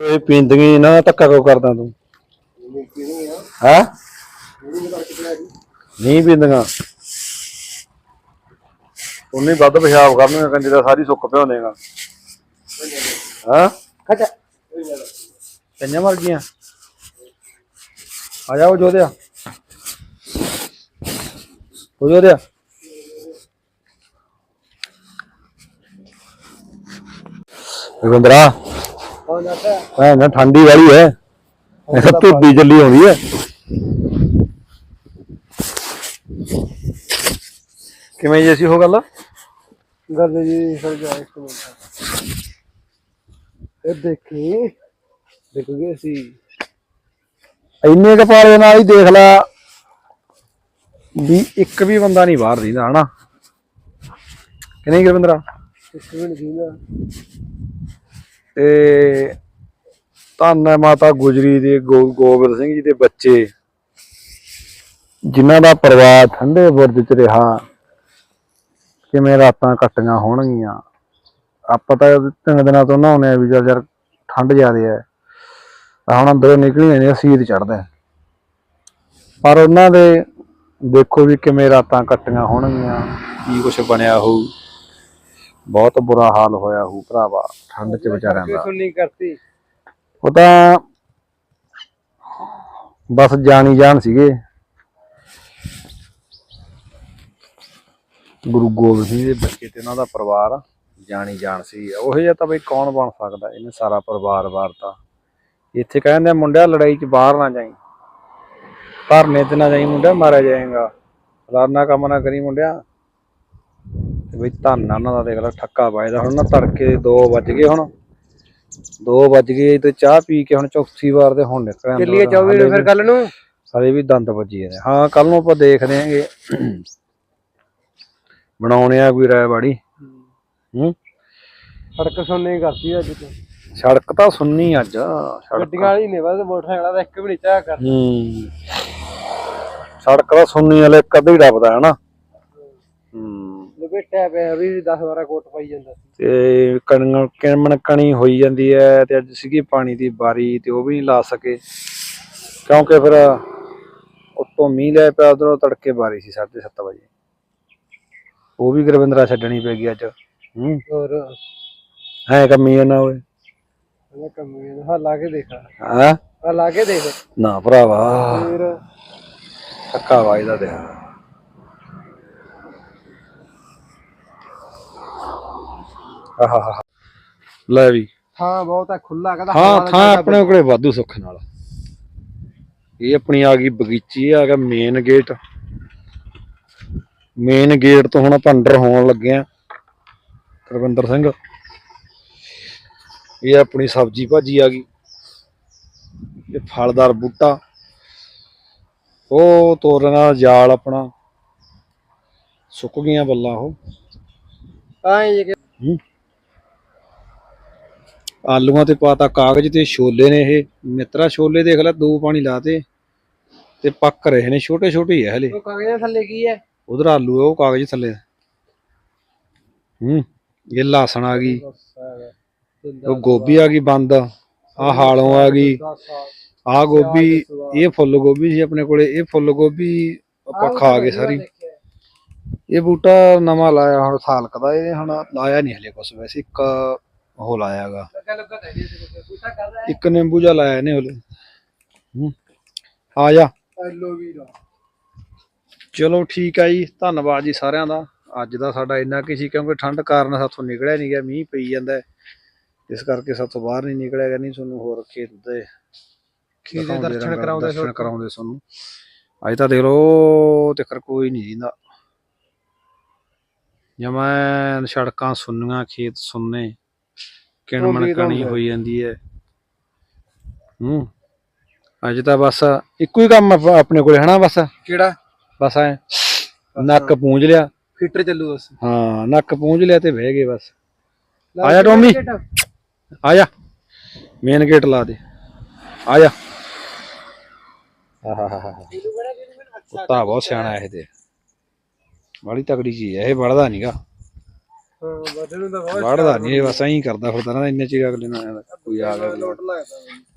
ਇਹ ਪੀਂਦੀਆਂ ਨਾ ਧੱਕਾ ਕਿਉਂ ਕਰਦਾ ਤੂੰ? ਹੈ? ਨਹੀਂ ਪੀਂਦੀਆਂ। ਉਹਨੇ ਵੱਧ ਪਿਸ਼ਾਬ ਕਰਨਗੇ ਕੰਜੇ ਦਾ ਸਾਰੀ ਸੁੱਕ ਪਿਓ ਦੇਗਾ। ਹਾਂ? ਖੱਟਾ। ਕੰਨਾਂ ਮਰ ਗਈਆਂ ਆ ਜਾਓ ਜੋਦਿਆ ਹੋ ਜੋਦਿਆ ਵਿੰਦਰਾ ਕੌਣ ਜਾਂਦਾ ਹਾਂ ਨਾ ਠੰਡੀ ਵਾਲੀ ਹੈ। ਇਹ ਧੁੱਪੀ ਚੱਲੀ ਆਉਂਦੀ ਹੈ। ਕਿਵੇਂ ਜੀ ਅਸੀਂ ਉਹ ਗੱਲ? ਗੱਲ ਜੀ ਸਰ ਜਾ ਇੱਕ ਮਿੰਟ। ਇਹ ਦੇਖੀ ਦੇਖੋਗੇ ਅਸੀਂ ਇੰਨੇ ਕਪਾਲੇ ਨਾਲ ਹੀ ਦੇਖ ਲਾ ਵੀ ਇੱਕ ਵੀ ਬੰਦਾ ਨਹੀਂ ਬਾਹਰ ਦੀਦਾ ਹਨਾ? ਕਿ ਨਹੀਂ ਗੁਰਵਿੰਦਰਾ? ਇੱਕ ਮਿੰਟ ਜੀ ਨਾ ਤੇ ਧੰਨ ਹੈ ਮਾਤਾ ਗੁਜਰੀ ਦੇ ਗੋ- ਗੋਬਿੰਦ ਸਿੰਘ ਜੀ ਦੇ ਬੱਚੇ, ਜਿਨ੍ਹਾਂ ਦਾ ਪਰਿਵਾਰ ਠੰਡੇ ਬੁਰਜ ਚ ਰਿਹਾ। ਕਿਵੇਂ ਰਾਤਾਂ ਕੱਟੀਆਂ ਹੋਣਗੀਆਂ। ਆਪਾਂ ਤਾਂ ਤਿੰਨ ਦਿਨਾਂ ਤੋਂ ਨਹਾਉਣੇ ਆ ਵੀ ਚੱਲ ਯਾਰ ਠੰਡ ਜ਼ਿਆਦੇ ਹੈ। ਤਾਂ ਹੁਣ ਅੰਦਰੋਂ ਨਿਕਲੀ ਨੇ ਸੀਤ ਚੜਦਾ ਪਰ ਉਹਨਾਂ ਦੇ ਦੇਖੋ ਵੀ ਕਿਵੇਂ ਰਾਤਾਂ ਕੱਟੀਆਂ ਹੋਣਗੀਆਂ, ਕੀ ਕੁਛ ਬਣਿਆ ਹੋਊ। ਬਹੁਤ ਬੁਰਾ ਹਾਲ ਹੋਇਆ ਹੋਊ ਭਰਾਵਾ ਠੰਡ ਚ ਵਿਚਾਰਿਆਂ ਦਾ। ਕਰਤੀ? ਉਹ ਤਾਂ ਬਸ ਜਾਣੀ ਜਾਣ ਸੀਗੇ। ਗੁਰੂ ਗੋਬਿੰਦ ਸਿੰਘ ਦੇ ਬੱਚੇ ਤੇ ਉਹਨਾਂ ਦਾ ਪਰਿਵਾਰ ਜਾਣੀ ਜਾਣ ਸੀ। ਉਹ ਜਿਹਾ ਤਾਂ ਬਈ ਕੌਣ ਬਣ ਸਕਦਾ? ਇਹਨੇ ਸਾਰਾ ਪਰਿਵਾਰ ਵਾਰਤਾ। ਇੱਥੇ ਕਹਿੰਦੇ ਮੁੰਡਿਆ ਲੜਾਈ 'ਚ ਬਾਹਰ ਨਾ ਜਾਈ। ਧਰਨੇ ਤੇ ਨਾ ਜਾਈ ਮੁੰਡਿਆ ਮਾਰਿਆ ਜਾਏਗਾ। ਫਲਾਨਾ ਕੰਮ ਨਾ ਕਰੀ ਮੁੰਡਿਆ। ਬਈ ਧੰਨ ਆ ਉਹਨਾਂ ਦਾ ਦੇਖ ਲੈ ਠੱਕਾ ਵੱਜਦਾ ਹੁਣ ਨਾ ਤੜਕੇ 2 ਵੱਜ ਗਏ ਹੁਣ। 2 ਵੱਜ ਗਏ ਤੇ ਚਾਹ ਪੀ ਕੇ ਹੁਣ ਚੌਥੀ ਵਾਰ ਦੇ ਹੁਣ ਨਿਕਲ ਆਂਦਾ ਚੱਲੀਏ 24 ਨੂੰ ਫਿਰ ਕੱਲ ਨੂੰ? ਸਾਰੇ ਵੀ ਦੰਦ ਵੱਜੀ ਜਾਂਦੇ। ਹਾਂ ਕੱਲ ਨੂੰ ਆਪਾਂ ਦੇਖਦੇ ਆਂਗੇ ਬਣਾਉਣੇ ਆ ਕੋਈ ਰਾਏ ਬਾੜੀ। ਹੂੰ। ਸੜਕ ਸੁਣਨੀ ਕਰਤੀ ਅੱਜ ਤੇ। ਸੜਕ ਤਾਂ ਸੁੰਨੀ ਅੱਜ ਗੱਡੀਆਂ ਵਾਲੀ ਨੇ ਬਸ ਮੋਟਰਸਾਈਕਲ ਵਾਲਾ ਇੱਕ ਵੀ ਨਹੀਂ ਚਾਹ ਕਰ ਹੂੰ। ਸੜਕ ਤਾਂ ਸੁੰਨੀ ਵਾਲੇ ਅੱਧਾ ਹੀ ਡੱਬਦਾ ਹੈ ਨਾ ਹੂੰ ਲਪੇਟਿਆ ਪਿਆ ਵੀ 10 12 ਕੋਟ ਪਾਈ ਜਾਂਦਾ ਸੀ। ਤੇ ਕਣੀਆਂ ਕਿਣਮਣ ਕਣੀ ਹੋਈ ਜਾਂਦੀ ਹੈ ਤੇ ਅੱਜ ਸੀਗੀ ਪਾਣੀ ਦੀ ਬਾਰੀ ਤੇ ਉਹ ਵੀ ਨਹੀਂ ਲਾ ਸਕੇ। ਕਿਉਂਕਿ ਫਿਰ ਉੱਤੋਂ ਮੀਂਹ ਲੈ ਪਿਆ ਉਧਰੋਂ ਤੜਕੇ ਬਾਰੀ ਸੀ 7:30 ਵਜੇ। ਉਹ ਵੀ ਗੁਰਵਿੰਦਰਾ ਛੱਡਣੀ ਪੈ ਗਈ ਅੱਜ। ਹੂੰ। ਹੋਰ? ਹੈ ਕੰਮੀ ਨਾ ਓਏ। ਉਹਨੇ ਕੰਮੀ ਨੂੰ ਹਾਂ ਲਾ ਕੇ ਦੇਖਾ। ਹਾਂ? ਲਾ ਕੇ ਦੇਖ। ਨਾ ਭਰਾਵਾ। ਫਿਰ ਧੱਕਾ ਵਾਜਦਾ ਤੇ ਆਹਾ ਲੈ ਵੀ। ਥਾਂ ਬਹੁਤ ਹੈ ਖੁੱਲਾ ਕਹਿੰਦਾ ਹਾਂ ਥਾਂ ਆਪਣੇ ਕੋਲੇ ਵਾਧੂ ਸੁੱਖ ਨਾਲ। ਇਹ ਆਪਣੀ ਆ ਗਈ ਬਗੀਚੀ ਆ ਗਿਆ ਮੇਨ ਗੇਟ ਮੇਨ ਗੇਟ ਤੋਂ ਹੁਣ ਆਪਾਂ ਅੰਦਰ ਹੋਣ ਲੱਗੇ ਆ ਰਵਿੰਦਰ ਸਿੰਘ। ਇਹ ਆਪਣੀ ਸਬਜ਼ੀ ਭਾਜੀ ਆ ਗਈ। ਇਹ ਫਲਦਾਰ ਬੂਟਾ। ਉਹ ਤੋਰਨ ਜਾਲ ਆਪਣਾ। ਸੁੱਕ ਗਈਆਂ ਬੱਲਾਂ ਉਹ। ਹੀ ਜੇ ਹੂੰ। ਆਲੂਆਂ ਤੇ ਪਾਤਾ ਕਾਗਜ਼ ਤੇ ਛੋਲੇ ਨੇ ਇਹ। ਮਿੱਤਰਾ ਛੋਲੇ ਦੇਖ ਲੈ ਦੋ ਪਾਣੀ ਲਾਤੇ ਤੇ। ਪੱਕ ਰਹੇ ਨੇ ਛੋਟੇ ਛੋਟੇ ਹੀ ਆ ਹਲੇ। ਉਹ ਕਾਗਜ਼ਾਂ ਥੱਲੇ ਕੀ ਹੈ? ਉਧਰ ਆਲੂ ਉਹ ਕਾਗਜ਼ ਥੱਲੇ। ਹੂੰ ਇਹ ਲਾਸਣ ਆ ਗਈ। ਉਹ ਗੋਭੀ ਆ ਗਈ ਬੰਦ। ਆ ਹਾਲੋਂ ਆ ਗਈ। ਆ ਗੋਭੀ ਇਹ ਫੁੱਲ ਗੋਭੀ ਸੀ ਆਪਣੇ ਕੋਲੇ। ਇਹ ਫੁੱਲ ਗੋਭੀ ਆਪਾਂ ਖਾ ਗਏ ਸਾਰੀ। ਇਹ ਬੂਟਾ ਨਵਾਂ ਲਾਇਆ ਹੁਣ ਸਾਲਕ ਦਾ ਇਹ ਹੁਣ ਲਾਇਆ ਨਹੀਂ ਹਲੇ ਕੁਛ ਵੈਸੇ। ਇੱਕ ਉਹ ਲਾਇਆਗਾ ਇੱਕ ਨਿੰਬੂ ਜਿਹਾ ਲਾਇਆ ਨੇ ਹਲੇ ਆ ਜਾ। ਚਲੋ ਠੀਕ ਆ ਜੀ ਧੰਨਵਾਦ ਜੀ ਸਾਰਿਆਂ ਦਾ। ਅੱਜ ਦਾ ਸਾਡਾ ਇੰਨਾ ਕੀ ਸੀ ਕਿਉਂਕਿ ਠੰਡ ਕਾਰਨ ਸਾਥੋਂ ਨਿਕਲਿਆ ਨਹੀਂ ਗਿਆ ਮੀਂਹ ਪਈ ਜਾਂਦਾ। ਇਸ ਕਰਕੇ ਸਾਥੋਂ ਬਾਹਰ ਨਹੀਂ ਨਿਕਲਿਆ ਗਿਆ ਨਹੀਂ ਤੁਹਾਨੂੰ ਹੋਰ ਖੇਤ ਦੇ ਖੇਤ ਦੇ ਦਿਖਾਉਂਦੇ ਦਰਸ਼ਨ ਰਹਾਂਗੇ, ਕਰਾਉਂਦੇ ਦਰਸ਼ਨ ਕਰਾਉਂਦੇ ਤੁਹਾਨੂੰ। ਅੱਜ ਤਾਂ ਦੇਖ ਲਓ ਤੇ ਕਰ ਕੋਈ ਨਹੀਂ ਜਿੰਦਾ। ਜਮੈਨ ਸੜਕਾਂ ਸੁੰਨੀਆਂ ਖੇਤ ਸੁੰਨੇ। ਕਿਣਮਣ ਕਣੀ। ਹੋਈ ਜਾਂਦੀ ਹੈ। ਹੂੰ। ਅੱਜ ਤਾਂ ਬਸ ਇੱਕੋ ਹੀ ਕੰਮ ਆ ਆਪਣੇ ਕੋਲੇ ਹਨਾ ਬਸ? ਕਿਹੜਾ? ਬਸ ਐ। ਨੱਕ ਪੂੰਝ ਲਿਆ। ਫਿੱਟਰ ਚੱਲੂ ਬਸ। ਹਾਂ ਨੱਕ ਪੂੰਝ ਲਿਆ ਤੇ ਬਹਿ ਗਏ ਬਸ। ਆ ਜਾ ਟੋਮੀ। ਆ ਜਾ। ਮੇਨ ਗੇਟ ਲਾ ਦੇ। ਆ ਜਾ। ਕੁੱਤਾ ਬਹੁਤ ਸਿਆਣਾ ਇਹ ਤੇ। ਬੜੀ ਤਕੜੀ ਚੀਜ਼ ਹੈ ਇਹ ਵੜਦਾ ਨਹੀਂਗਾ ਹਾਂ ਤਾਂ ਬਹੁਤ ਵੜਦਾ ਨਹੀਂ ਬਸ ਐਂ ਕਰਦਾ ਫਿਰਦਾ ਰਹਿੰਦਾ ਇੰਨੇ ਚਿਰ ਅਗਲੇ ਨਾਲ ਕੋਈ ਆ ਗਿਆ ਲੋਟ ਲੱਗਦਾ।